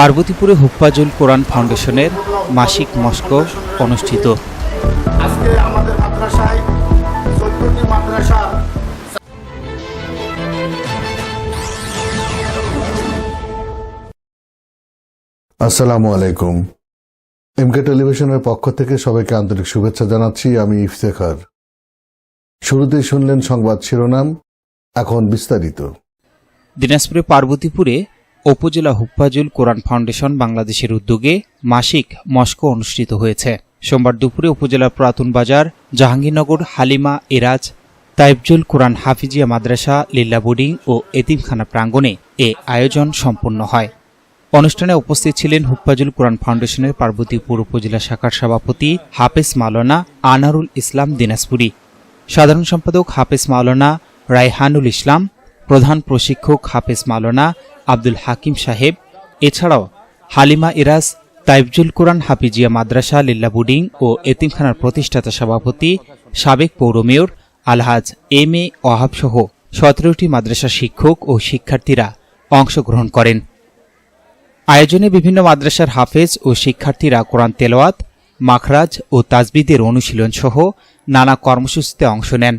পার্বতীপুরে হুপ্পাজুল কোরআন ফাউন্ডেশনের মাসিক মস্কো অনুষ্ঠিত। আজকে আমাদের মাদ্রাসায় মাদ্রাসা আসসালামু আলাইকুম। এমকে টেলিভিশনের পক্ষ থেকে সবাইকে আন্তরিক শুভেচ্ছা জানাচ্ছি আমি ইফতেখার। শুরুতেই শুনলেন সংবাদ শিরোনাম এখন বিস্তারিত। দিনাজপুরে পার্বতীপুরে উপজেলা হুপ্পাজুল কোরআন ফাউন্ডেশন বাংলাদেশের উদ্যোগে মাসিক মস্কো অনুষ্ঠিত হয়েছে। সোমবার দুপুরে উপজেলার পুরাতন বাজার, জাহাঙ্গীরনগর, হালিমা, এরাজ, তাইবজুল কোরআন হাফিজিয়া মাদ্রাসা লিল্লা বোর্ডিং ও এতিমখানা প্রাঙ্গণে এ আয়োজন সম্পন্ন হয়। অনুষ্ঠানে উপস্থিত ছিলেন হুপ্পাজুল কোরআন ফাউন্ডেশনের পার্বতীপুর উপজেলা শাখার সভাপতি হাফেজ মাওলানা আনারুল ইসলাম দিনাজপুরি, সাধারণ সম্পাদক হাফেজ মাওলানা রায়হানুল ইসলাম প্রধান প্রশিক্ষক হাফেজ মাওলানা আব্দুল হাকিম সাহেব, এছাড়াও হালিমা ইরাজ তাইবজুল কোরআন হাফিজিয়া মাদ্রাসা লিল্লা বুডিং ও এতিমখানার প্রতিষ্ঠাতা সভাপতি, সাবেক পৌর mayor Alhaj M A Wahab সহ সতেরোটি মাদ্রাসা শিক্ষক ও শিক্ষার্থীরা অংশগ্রহণ করেন। আয়োজনে বিভিন্ন মাদ্রাসার হাফেজ ও শিক্ষার্থীরা কোরআন তেলাওয়াত, মাখরাজ ও তাজবিদের অনুশীলন সহ নানা কর্মসূচিতে অংশ নেন।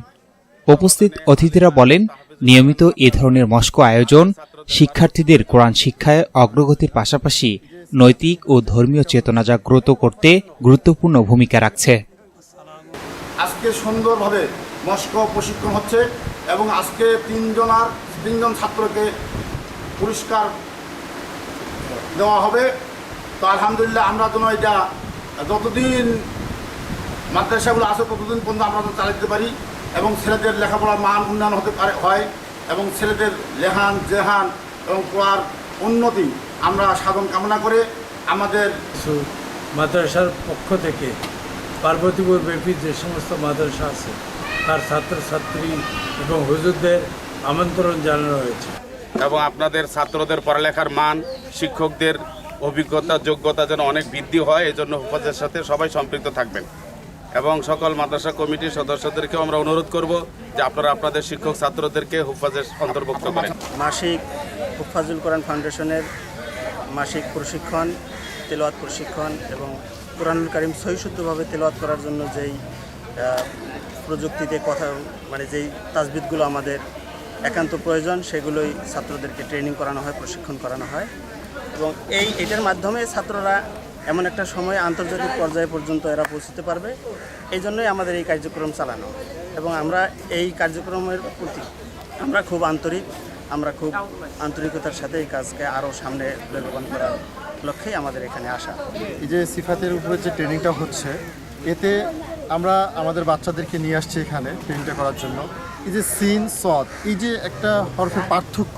উপস্থিত অতিথিরা বলেন নিয়মিত এ ধরনের মস্ক আয়োজন শিক্ষার্থীদের কোরআন শিক্ষায় অগ্রগতির পাশাপাশি নৈতিক ও ধর্মীয় চেতনা জাগ্রত করতে গুরুত্বপূর্ণ ভূমিকা রাখছে। আজকে সুন্দরভাবে মস্ক প্রশিক্ষণ হচ্ছে এবং আজকে তিনজনার, তিনজন ছাত্রকে পুরস্কার দেওয়া হবে। তো আলহামদুলিল্লাহ আমরা যেন এটা যতদিন মাদ্রাসাগুলো আছে ততদিন পর্যন্ত আমরা চালাতে পারি। এবং ছেলেদের লেখাপড়ার মান উন্নয়ন হতে পারে হয় এবং ছেলেদের লেহান জেহান এবং পড়ার উন্নতি আমরা সাধন কামনা করে আমাদের মাদ্রাসার পক্ষ থেকে পার্বতীপুর ব্যাপী যে সমস্ত মাদ্রাসা আছে তার ছাত্রছাত্রী এবং হুজুরদের আমন্ত্রণ জানানো হয়েছে। এবং আপনাদের ছাত্রদের পড়ালেখার মান শিক্ষকদের অভিজ্ঞতা যোগ্যতা যেন অনেক বৃদ্ধি হয় এই জন্য হুফাজের সাথে সবাই সম্পৃক্ত থাকবেন। এবং সকল মাদ্রাসা কমিটির সদস্যদেরকেও আমরা অনুরোধ করব যে আপনারা আপনাদের শিক্ষক ছাত্রদেরকে হুফাজের অন্তর্ভুক্ত করেন। মাসিক হুফাজুল কোরআন ফাউন্ডেশনের মাসিক প্রশিক্ষণ, তেলাওয়াত প্রশিক্ষণ এবং কোরআনুল কারিম সহিশুদ্ধভাবে তেলাওয়াত করার জন্য যেই প্রযুক্তিতে কথা মানে যেই তাজবিদগুলো আমাদের একান্ত প্রয়োজন, সেগুলোই ছাত্রদেরকে ট্রেনিং করানো হয়, প্রশিক্ষণ করানো হয়। এবং এই, এটার মাধ্যমে ছাত্ররা এমন একটা সময় আন্তর্জাতিক পর্যায়ে পর্যন্ত এরা পৌঁছতে পারবে। এই জন্যই আমাদের এই কার্যক্রম চালানো। এবং আমরা এই কার্যক্রমের প্রতি আমরা খুব আন্তরিক, আমরা খুব আন্তরিকতার সাথে এই কাজকে আরও সামনে বেগবান করার লক্ষ্যেই আমাদের এখানে আসা। এই যে সিফাতের উপরে যে ট্রেনিংটা হচ্ছে, এতে আমরা আমাদের বাচ্চাদেরকে নিয়ে আসছি এখানে ট্রেনিংটা করার জন্য। এই যে সিন সদ এই যে একটা হরফের পার্থক্য,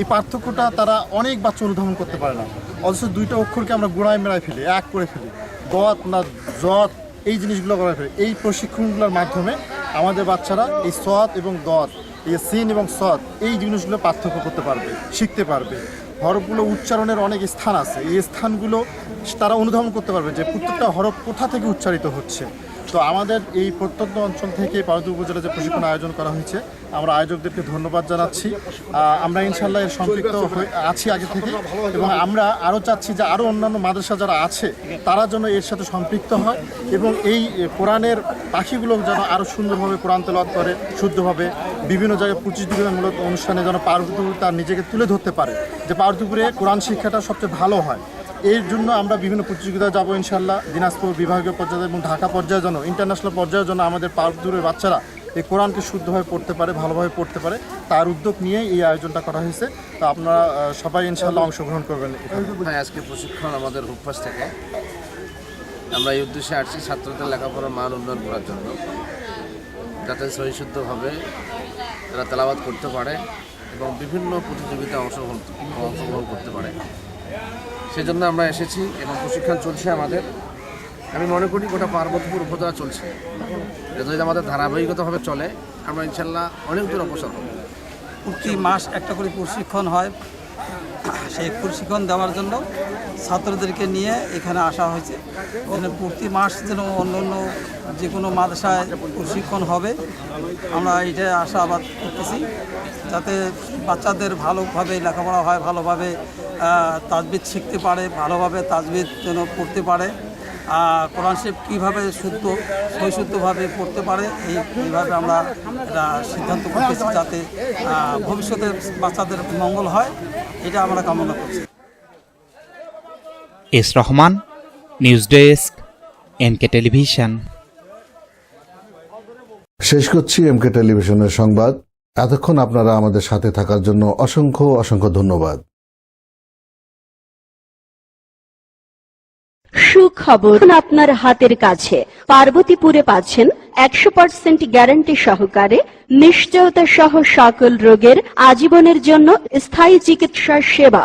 এই পার্থক্যটা তারা অনেক বাচ্চা অনুধাবন করতে পারে না। অথচ দুইটা অক্ষরকে আমরা গোড়ায় মেরায় ফেলি, এক করে ফেলি। গত না জত এই জিনিসগুলো করা ফেলি। এই প্রশিক্ষণগুলোর মাধ্যমে আমাদের বাচ্চারা এই সৎ এবং গত এই সিন এবং সৎ এই জিনিসগুলো পার্থক্য করতে পারবে, শিখতে পারবে। হরফগুলো উচ্চারণের অনেক স্থান আছে। এই স্থানগুলো তারা অনুধাবন করতে পারবে যে প্রত্যেকটা হরফ কোথা থেকে উচ্চারিত হচ্ছে। তো আমাদের এই প্রত্যন্ত অঞ্চল থেকে পার্বতী উপজেলা যে প্রশিক্ষণ আয়োজন করা হয়েছে, আমরা আয়োজকদেরকে ধন্যবাদ জানাচ্ছি। আমরা ইনশাল্লাহ এর সম্পৃক্ত আছি আগে থেকে এবং আমরা আরও চাচ্ছি যে আরও অন্যান্য মাদ্রাসা যারা আছে, তারা যেন এর সাথে সম্পৃক্ত হয় এবং এই কোরআনের পাখিগুলো যেন আরও সুন্দরভাবে কোরআন তেলাওয়াত করে, শুদ্ধভাবে বিভিন্ন জায়গায় পঁচিশ প্রতিযোগিতামূলক অনুষ্ঠানে যেন পার্বতীপুর তার নিজেকে তুলে ধরতে পারে, যে পার্বতীপুরে কোরআন শিক্ষাটা সবচেয়ে ভালো হয়। এর জন্য আমরা বিভিন্ন প্রতিযোগিতায় যাব ইনশাল্লাহ। দিনাজপুর বিভাগীয় পর্যায়ে এবং ঢাকা পর্যায়ের জন্য ইন্টারন্যাশনাল পর্যায়ের জন্য আমাদের পার্বতীপুরের বাচ্চারা এই কোরআনকে শুদ্ধভাবে পড়তে পারে, ভালোভাবে পড়তে পারে। তার উদ্যোগ নিয়ে এই আয়োজনটা করা হয়েছে। তো আপনারা সবাই ইনশাল্লাহ অংশগ্রহণ করবেন আজকে প্রশিক্ষণ আমাদের হুপাস থেকে। আমরা এই উদ্দেশ্যে আসছি ছাত্রদের লেখাপড়ার মান উন্নয়ন করার জন্য। যাতে সহিশুদ্ধভাবে তারা তেলাবাদ করতে পারে এবং বিভিন্ন প্রতিযোগিতায় অংশগ্রহণ অংশগ্রহণ করতে পারে। সেজন্য আমরা এসেছি এবং প্রশিক্ষণ চলছে আমাদের। আমি মনে করি গোটা পার্বতীপুর উপজেলা চলছে। যদি আমাদের ধারাবাহিকতাভাবে চলে। আমরা ইনশাল্লাহ অনেক দূর অগ্রসর হব। প্রতি মাস একটা করে প্রশিক্ষণ হয়। সেই প্রশিক্ষণ দেওয়ার জন্য ছাত্রদেরকে নিয়ে এখানে আসা হয়েছে। এখানে প্রতি মাস যেন অন্য অন্য যে কোনো মাদ্রাসায় প্রশিক্ষণ হবে, আমরা এটা আশাবাদ করতেছি। যাতে বাচ্চাদের ভালোভাবে লেখাপড়া হয়, ভালোভাবে তাজবিদ শিখতে পারে, ভালোভাবে তাজবিদ যেন পড়তে পারে। কোরআন শরীফ কীভাবে শুদ্ধ সৈশুদ্ধভাবে পড়তে পারে এই এইভাবে আমরা এটা সিদ্ধান্ত করতেছি যাতে ভবিষ্যতে বাচ্চাদের মঙ্গল হয় এটা আমরা কামনা করছি। S Rahman news desk NK television. শেষ করছি এমকে টেলিভিশনের সংবাদ। এতক্ষণ আপনারা আমাদের সাথে থাকার জন্য অসংখ্য অসংখ্য ধন্যবাদ। সুখবর আপনার হাতের কাছে। পার্বতীপুরে পাচ্ছেন একশো পার্সেন্ট গ্যারান্টি সহকারে নিশ্চয়তা সহ সকল রোগের আজীবনের জন্য স্থায়ী চিকিৎসা সেবা।